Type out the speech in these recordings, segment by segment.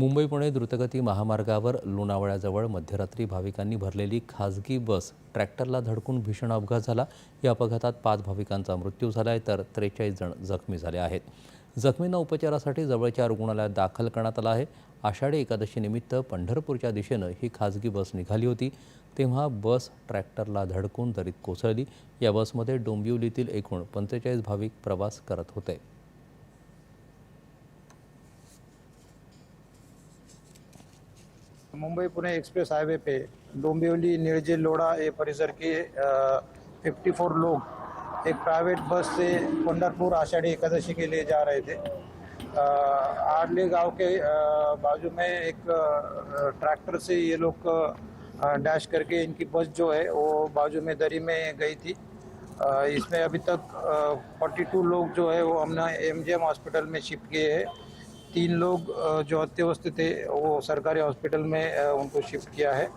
मुंबई पुणे द्रुतगती महामार्गावर लोणावळ्याजवळ मध्यरात्री भाविकांनी भरलेली खाजगी बस ट्रॅक्टरला धडकून भीषण अपघात झाला. या अपघातात पाच भाविकांचा मृत्यू झाला आहे तर त्रेचाळीस जण जखमी झाले आहेत. जखमींना उपचारासाठी जवळच्या रुग्णालयात दाखल करण्यात आलं आहे. आषाढी एकादशीनिमित्त पंढरपूरच्या दिशेनं ही खाजगी बस निघाली होती. तेव्हा बस ट्रॅक्टरला धडकून दरीत कोसळली. या बसमध्ये डोंबिवलीतील एकूण पंचेचाळीस भाविक प्रवास करत होते. मुंबई पुणे एक्सप्रेस हाईवे पे डोंबिवली निर्जे लोड़ा ये परिसर के फिफ्टी फोर लोग एक प्राइवेट बस से पंडरपुर आषाढ़ी एकादशी के लिए जा रहे थे. आडले गाँव के बाजू में एक ट्रैक्टर से ये लोग डैश करके इनकी बस जो है, वो बाजू में दरी में गई थी. इसमें अभी तक फोर्टी टू लोग जो है, वो हमने एम हॉस्पिटल में शिफ्ट किए हैं. तीन लोग जो अत्यवस्थ थे, वो सरकारी हॉस्पिटल में उनको शिफ्ट किया है।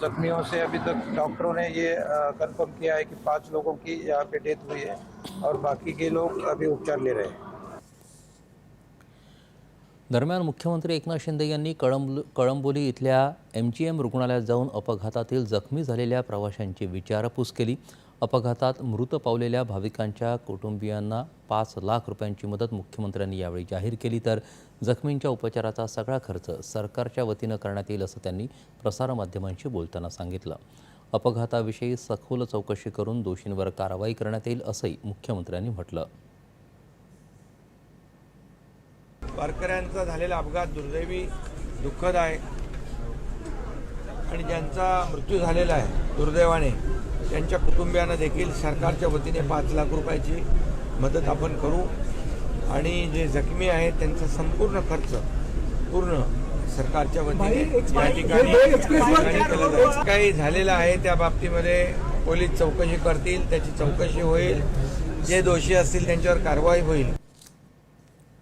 जख्मियों से अभी तक डॉक्टरों ने ये कंफर्म किया है कि पाँच लोगों की यहाँ पे डेथ हुई है और बाकी के लोग अभी उपचार ले रहे हैं। दरम्यान मुख्यमंत्री एकनाथ शिंदे यांनी कळंब कळंबोली इथल्या एम जी एम रुग्णालयात जाऊन अपघातातील जखमी झालेल्या प्रवाशांची विचारपूस केली. अपघातात मृत पावलेल्या भाविकांच्या कुटुंबियांना पाच लाख रुपयांची मदत मुख्यमंत्र्यांनी यावेळी जाहीर केली. तर जखमींच्या उपचाराचा सगळा खर्च सरकारच्या वतीनं करण्यात येईल असं त्यांनी प्रसारमाध्यमांशी बोलताना सांगितलं. अपघाताविषयी सखोल चौकशी करून दोषींवर कारवाई करण्यात येईल असंही मुख्यमंत्र्यांनी म्हटलं. वारकऱ्यांचा झालेला अपघात दुर्दैवी दुःखद आहे. आणि ज्यांचा मृत्यू झालेला आहे दुर्दैवाने त्यांच्या कुटुंबियांना देखील सरकारच्या वतीने पाच लाख रुपयाची मदत आपण करू. आणि जे जखमी आहेत त्यांचा संपूर्ण खर्च पूर्ण सरकारच्या वतीने या ठिकाणी. काही झालेलं आहे त्या बाबतीमध्ये पोलीस चौकशी करतील त्याची चौकशी होईल. जे दोषी असतील त्यांच्यावर कारवाई होईल.